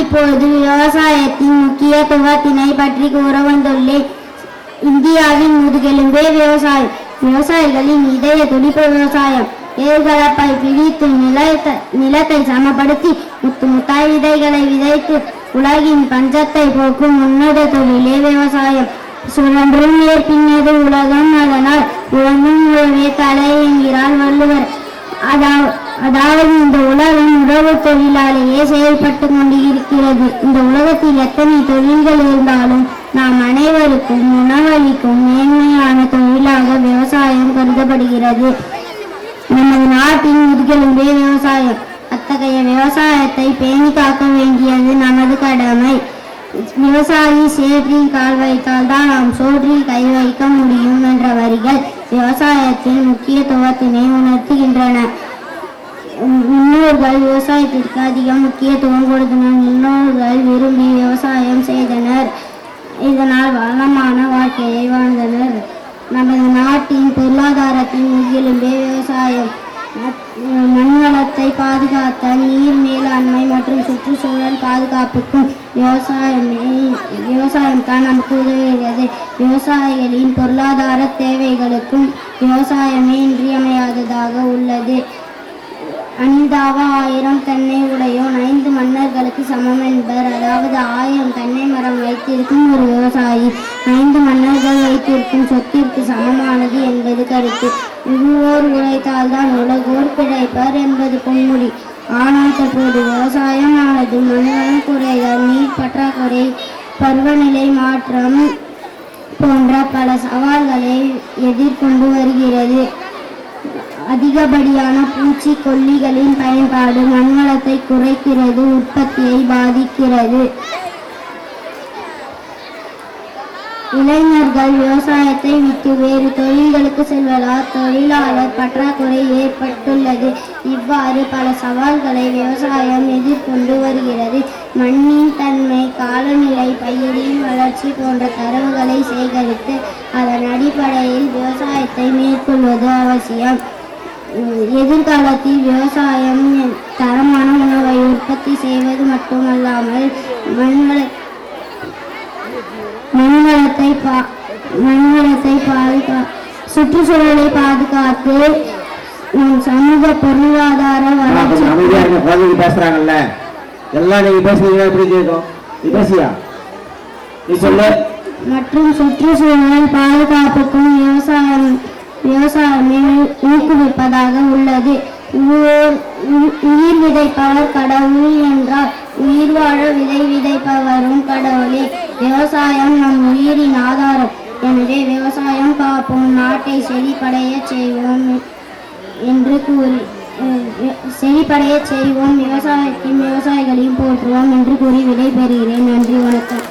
இப்பொழுது விவசாயத்தின் முக்கியத்துவத்தினை பற்றி கூற வந்துள்ளேன் இந்தியாவின் முதுகெலும்பே விவசாயம். விவசாயிகளின் இதய துடிப்பு விவசாயம். ஏர்கலப்பை பிரித்து நிலத்தை நிலத்தை சமப்படுத்தி முத்து முத்தாய் விதைகளை விதைத்து உலகின் பஞ்சத்தை போக்கும் உன்னத தொழிலே விவசாயம். சுழன்றும் ஏற்பின்னது உலகம் அதனால் உழந்தும் உழவே தலை என்கிறார் வள்ளுவர். எத்தனை தொழில்கள் இருந்தாலும் நாம் அனைவருக்கும் உணவளிக்கும் மேன்மையான தொழிலாக விவசாயம் கருதப்படுகிறது. நமது நாட்டின் முதுகெலும்பே விவசாயம். அத்தகைய விவசாயத்தை பேணி காக்க வேண்டியது நமது கடமை. விவசாயி சேற்றில் கால் வைத்தால் தான் நாம் சோற்றில் கை வைக்க முடியும் என்ற வரிகள் விவசாயத்தின் முக்கியத்துவத்தினை உணர்த்துகின்றன முன்னோர்கள் விவசாயத்திற்கு அதிக முக்கியத்துவம் கொடுத்தனர். முன்னோர்கள் விரும்பி விவசாயம் செய்தனர். இதனால் வளமான வாழ்க்கையை வாழ்ந்தனர். நமது நாட்டின் பொருளாதாரத்தின் முகிலும்பே விவசாயம் மண்வளத்தை பாதுகாத்த நீர் மேலாண்மை மற்றும் சுற்றுச்சூழல் பாதுகாப்புக்கும் விவசாயமே விவசாயம் தான் நமக்கு உதவுகிறது விவசாயிகளின் பொருளாதார தேவைகளுக்கும் விவசாயமே இன்றியமையாததாக உள்ளது. அனிதாவ ஆயிரம் தென்னை உடையோன். ஐந்து மன்னர்களுக்கு சமம் என்பர். அதாவது ஆயிரம் தென்னை மரம் வைத்திருக்கும் ஒரு விவசாயி. ஐந்து மன்னர்கள் வைத்திருக்கும் சொத்திற்கு சமமானது என்பது கருத்து. உழுவோர் உழைத்தால்தான் உலகோர் பிழைப்பர் என்பது பொன்முடி. ஆனால் தற்போது விவசாயமானது மண்வளம் குறைதல் நீர் பற்றாக்குறை பருவநிலை மாற்றம் போன்ற பல சவால்களை எதிர்கொண்டு வருகிறது. அதிகப்படியான பூச்சிக்கொல்லிகளின் பயன்பாடு மண்வளத்தை குறைக்கிறது உற்பத்தியை பாதிக்கிறது. இளைஞர்கள் விவசாயத்தை விட்டு வேறு தொழில்களுக்கு செல்வதால் தொழிலாளர் பற்றாக்குறை ஏற்பட்டுள்ளது. இவ்வாறு பல சவால்களை விவசாயம் எதிர்கொண்டு வருகிறது. மண்ணின் தன்மை காலநிலை பயிரின் வளர்ச்சி போன்ற தரவுகளை சேகரித்து அதன் அடிப்படையில் விவசாயத்தை மேற்கொள்வது அவசியம். எதிர்காலத்தில் விவசாயம் தரமான உணவை உற்பத்தி செய்வது மட்டுமல்ல மண்வள மண்வளத்தை பா மண்வளத்தை பாதுகா சுற்றுச்சூழலை பாதுகாத்து நம் சமூக பொருளாதார குழந்தைங்க பேசுறாங்கல்ல. எல்லாம் நீங்க பேசுறீங்க எப்படி கேட்கும்? நீ பேசியா நீ சொல்லு. மற்றும் சுற்றுச்சூழல் பாதுகாப்புக்கும் விவசாயம் விவசாயமே ஊக்குவிப்பதாக உள்ளது. உயிர் விதைப்பவர் கடவுள் என்றால் உயிர் வாழ விதை விதைப்பவரும் கடவுளே விவசாயம் நம் உயிரின் ஆதாரம் எனவே விவசாயம் காப்போம் செழிப்படைய செய்வோம் என்று கூறி செழிப்படைய செழிப்படையச் செய்வோம். விவசாயத்தையும் விவசாயிகளையும் போற்றுவோம் என்று கூறி விடைபெறுகிறேன். நன்றி வணக்கம்.